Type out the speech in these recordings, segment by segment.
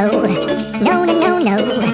No, no, no, no.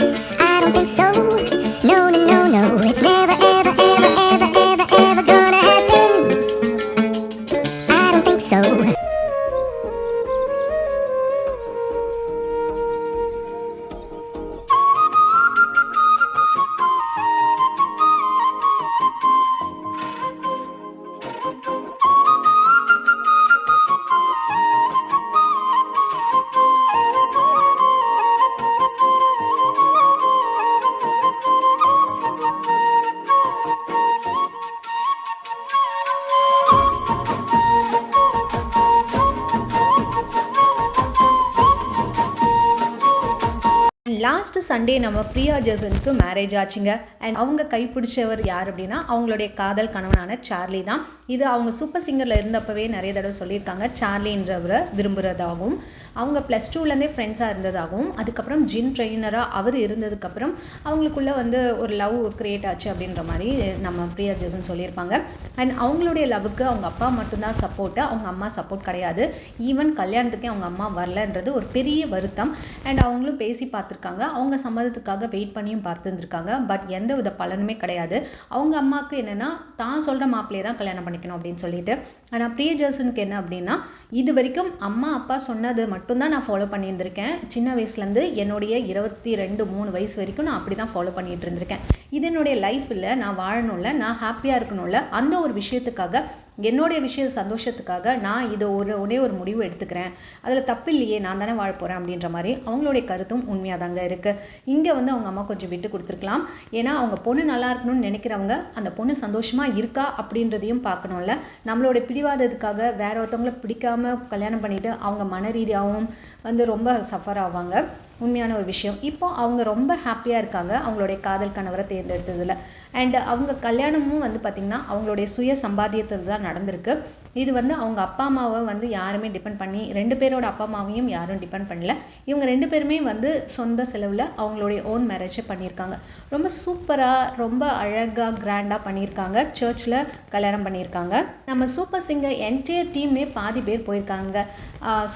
Last Sunday நம்ம பிரியா ஜெசனுக்கு marriage ஆச்சுங்க. அண்ட் அவங்க கைப்பிடிச்சவர் யார் அப்படின்னா அவங்களுடைய காதல் கணவனான சார்லி தான். இது அவங்க சூப்பர் சிங்கரில் இருந்தப்பவே நிறைய தடவை சொல்லியிருக்காங்க. சார்லின்றவரை விரும்புகிறதாகவும் அவங்க ப்ளஸ் டூலேருந்தே ஃப்ரெண்ட்ஸாக இருந்ததாகவும் அதுக்கப்புறம் ஜின் ட்ரெயினராக அவர் இருந்ததுக்கப்புறம் அவங்களுக்குள்ளே வந்து ஒரு லவ் க்ரியேட் ஆச்சு அப்படின்ற மாதிரி நம்ம பிரியா ஜெசன் சொல்லியிருப்பாங்க. அண்ட் அவங்களுடைய லவ்வுக்கு அவங்க அப்பா மட்டும்தான் சப்போர்ட்டு அவங்க அம்மா சப்போர்ட் கிடையாது. ஈவன் கல்யாணத்துக்கே அவங்க அம்மா வரலன்றது ஒரு பெரிய வருத்தம். அண்ட் அவங்களும் பேசி பார்த்துருக்காங்க. அவங்க சம்மதத்துக்காக வெயிட் பண்ணியும் பார்த்துருந்துருக்காங்க. பட் எந்த வித பலனுமே கிடையாது. அவங்க அம்மாவுக்கு என்னென்னா தான் சொல்கிற மாப்பிள்ளையே தான் கல்யாணம் பண்ணிக்கணும் அப்படின்னு சொல்லிட்டு. ஆனால் பிரியஜர்சனுக்கு என்ன அப்படின்னா இது வரைக்கும் அம்மா அப்பா சொன்னது மட்டும் மட்டும்தான் நான் ஃபாலோ பண்ணியிருந்திருக்கேன். சின்ன வயசுலேருந்து என்னுடைய இருபத்தி ரெண்டு மூணு வயசு வரைக்கும் நான் அப்படி தான் ஃபாலோ பண்ணிகிட்டு இருந்திருக்கேன். இது என்னுடைய லைஃப்பில் நான் வாழணும்ல நான் ஹாப்பியாக இருக்கணும்ல அந்த ஒரு விஷயத்துக்காக என்னுடைய விஷய சந்தோஷத்துக்காக நான் இதை ஒரு ஒரே ஒரு முடிவு எடுத்துக்கிறேன். அதில் தப்பு இல்லையே நான் தானே வாழ போகிறேன் அப்படின்ற மாதிரி அவங்களுடைய கருத்தும் உண்மையாக தாங்க இருக்குது இங்கே வந்து அவங்க அம்மா கொஞ்சம் விட்டு கொடுத்துருக்கலாம். ஏன்னா அவங்க பொண்ணு நல்லா இருக்கணும்னு நினைக்கிறவங்க அந்த பொண்ணு சந்தோஷமாக இருக்கா அப்படின்றதையும் பார்க்கணும்ல. நம்மளோட பிடிவாதத்துக்காக வேற ஒருத்தவங்கள பிடிக்காம கல்யாணம் பண்ணிவிட்டு அவங்க மன ரீதியாகவும் வந்து ரொம்ப சஃபர் ஆவாங்க. உண்மையான ஒரு விஷயம். இப்போ அவங்க ரொம்ப ஹாப்பியாக இருக்காங்க. அவங்களுடைய காதல் கணவரை தேர்ந்தெடுத்ததில். அண்ட் அவங்க கல்யாணமும் வந்து பார்த்திங்கன்னா அவங்களுடைய சுய சம்பாத்தியத்தில் தான் நடந்திருக்கு. இது வந்து அவங்க அப்பா அம்மாவை வந்து யாருமே டிபெண்ட் பண்ணி ரெண்டு பேரோட அப்பா அம்மாவையும் யாரும் டிபெண்ட் பண்ணல. இவங்க ரெண்டு பேருமே வந்து சொந்த செலவில் அவங்களுடைய ஓன் மேரேஜை பண்ணியிருக்காங்க. ரொம்ப சூப்பராக ரொம்ப அழகாக கிராண்டாக பண்ணியிருக்காங்க. சர்ச்சில் கல்யாணம் பண்ணியிருக்காங்க. நம்ம சூப்பர் சிங்கர் என்டையர் டீமே பாதி பேர் போயிருக்காங்க.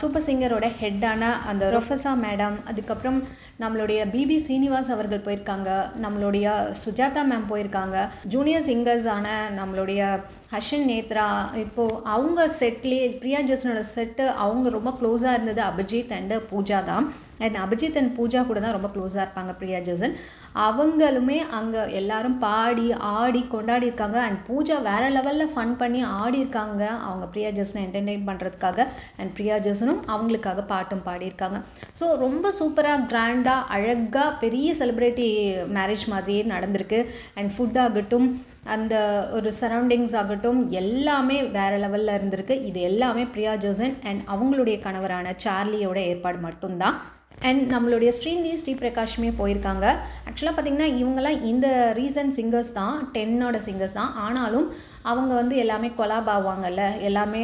சூப்பர் சிங்கரோட ஹெட்டான அந்த ரொஃபஸா மேடம் அதுக்கப்புறம் நம்மளுடைய பிபி சீனிவாஸ் அவர்கள் போயிருக்காங்க நம்மளுடைய சுஜாதா மேம் போயிருக்காங்க ஜூனியர் சிங்கர்ஸான நம்மளுடைய ஹஷன் நேத்ரா இப்போது அவங்க செட்லேயே பிரியா ஜெஸ்னோட செட்டு அவங்க ரொம்ப க்ளோஸாக இருந்தது அபிஜித் அண்டு பூஜா தான். அண்ட் அபிஜித் அண்ட் பூஜா கூட தான் ரொம்ப க்ளோஸாக இருப்பாங்க பிரியா ஜசன். அவங்களுமே அங்கே எல்லாரும் பாடி ஆடி கொண்டாடி இருக்காங்க. அண்ட் பூஜா வேறு லெவலில் ஃபன் பண்ணி ஆடி இருக்காங்க. அவங்க பிரியா ஜசனை என்டர்டெயின் பண்ணுறதுக்காக அண்ட் பிரியா ஜசனும் அவங்களுக்காக பாட்டும் பாடியிருக்காங்க ஸோ ரொம்ப சூப்பராக கிராண்டாக அழகாக பெரிய செலிப்ரிட்டி மேரேஜ் மாதிரியே நடந்திருக்கு. அண்ட் ஃபுட் ஆகட்டும் அந்த ஒரு சரௌண்டிங்ஸ் ஆகட்டும் எல்லாமே வேறு லெவலில் இருந்திருக்கு. இது எல்லாமே பிரியா ஜோசன் அண்ட் அவங்களுடைய கணவரான சார்லியோட ஏற்பாடு மட்டும்தான். அண்ட் நம்மளுடைய ஸ்ரீநிதி ஸ்ரீபிரகாஷ்மே போயிருக்காங்க. ஆக்சுவலாக பார்த்திங்கன்னா இவங்கெல்லாம் இந்த ரீசன்ட் சிங்கர்ஸ் தான் டென்னோட சிங்கர்ஸ் தான். ஆனாலும் அவங்க வந்து எல்லாமே கொலாப் ஆவாங்கல்ல? எல்லாமே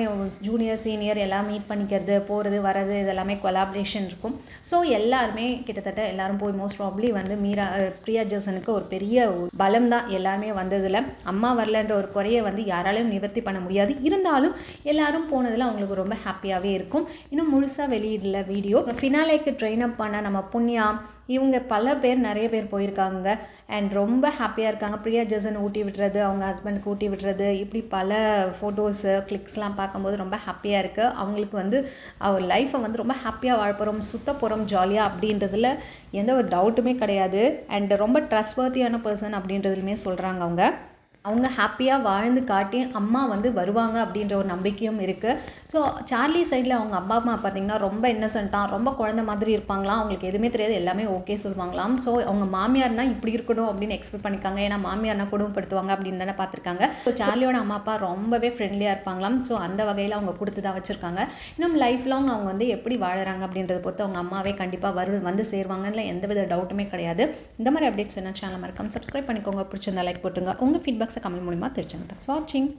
ஜூனியர் சீனியர் எல்லாம் மீட் பண்ணிக்கிறது போகிறது வர்றது இதெல்லாமே கொலாபரேஷன் இருக்கும். ஸோ எல்லாருமே கிட்டத்தட்ட எல்லாரும் போய் மோஸ்ட் ப்ராப்ளி வந்து மீரா பிரியா ஜெசனுக்கு ஒரு பெரிய பலம் தான் எல்லாருமே வந்ததில். அம்மா வரலன்ற ஒரு குறையை வந்து யாராலையும் நிவர்த்தி பண்ண முடியாது. இருந்தாலும் எல்லாரும் போனதில் அவங்களுக்கு ரொம்ப ஹாப்பியாகவே இருக்கும். இன்னும் முழுசாக வெளியிடல வீடியோ. ஃபினாலேக்கு ட்ரெயின் அப் பண்ண நம்ம புண்ணியா இவங்க பல பேர் நிறைய பேர் போயிருக்காங்க. அண்ட் ரொம்ப ஹாப்பியாக இருக்காங்க. பிரியா ஜெசன் ஊட்டி விடுறது அவங்க ஹஸ்பண்டுக்கு ஊட்டி விடுறது இப்படி பல ஃபோட்டோஸு கிளிக்ஸ்லாம் பார்க்கும்போது ரொம்ப ஹாப்பியாக இருக்குது அவங்களுக்கு வந்து அவர் லைஃப்பை வந்து ரொம்ப ஹாப்பியாக வாழ போகிறோம் சுத்த போகிறோம் ஜாலியாக அப்படின்றதுல எந்த ஒரு டவுட்டுமே கிடையாது. அண்ட் ரொம்ப ட்ரஸ்ட்வர்த்தியான பர்சன் அப்படின்றதுலையுமே சொல்கிறாங்க அவங்க. அவங்க ஹாப்பியாக வாழ்ந்து காட்டி அம்மா வந்து வருவாங்க அப்படின்ற ஒரு நம்பிக்கையும் இருக்குது ஸோ சார்லி சைடில் அவங்க அப்பா அம்மா பார்த்திங்கன்னா ரொம்ப இன்னசென்ட்டாக ரொம்ப குழந்த மாதிரி இருப்பாங்களாம். அவங்களுக்கு எதுவுமே தெரியாது. எல்லாமே ஓகே சொல்லுவாங்களாம். ஸோ அவங்க மாமியார்னால் இப்படி இருக்கணும் அப்படின்னு எக்ஸ்பெக்ட் பண்ணிக்காங்க ஏன்னா மாமியார்னா குடும்பப்படுத்துவாங்க அப்படின்னு தானே பார்த்துருக்காங்க ஸோ சார்லியோட அம்மா அப்பா ரொம்பவே ஃப்ரெண்ட்லியாக இருப்பாங்களாம். ஸோ அந்த வகையில் அவங்க கொடுத்து தான் வச்சுருக்காங்க. இன்னும் லைஃப் லாங் அவங்க வந்து எப்படி வாழறாங்க அப்படின்றத பொறுத்து அவங்க அம்மாவே கண்டிப்பாக வரு வந்து சேருவாங்கன்னு எந்தவித டவுட்டுமே கிடையாது. இந்த மாதிரி அப்டேட்ஸ் வேணால் சேனல் மறக்காம சப்ஸ்கிரைப் பண்ணிக்கோங்க. பிடிச்சிருந்தா லைக் போட்டுருங்க. உங்கள் ஃபீட்பேக்ஸ் கமெண்ட் மூலிமா தெரிஞ்சுங்க தேங்க்ஸ் வாட்சிங்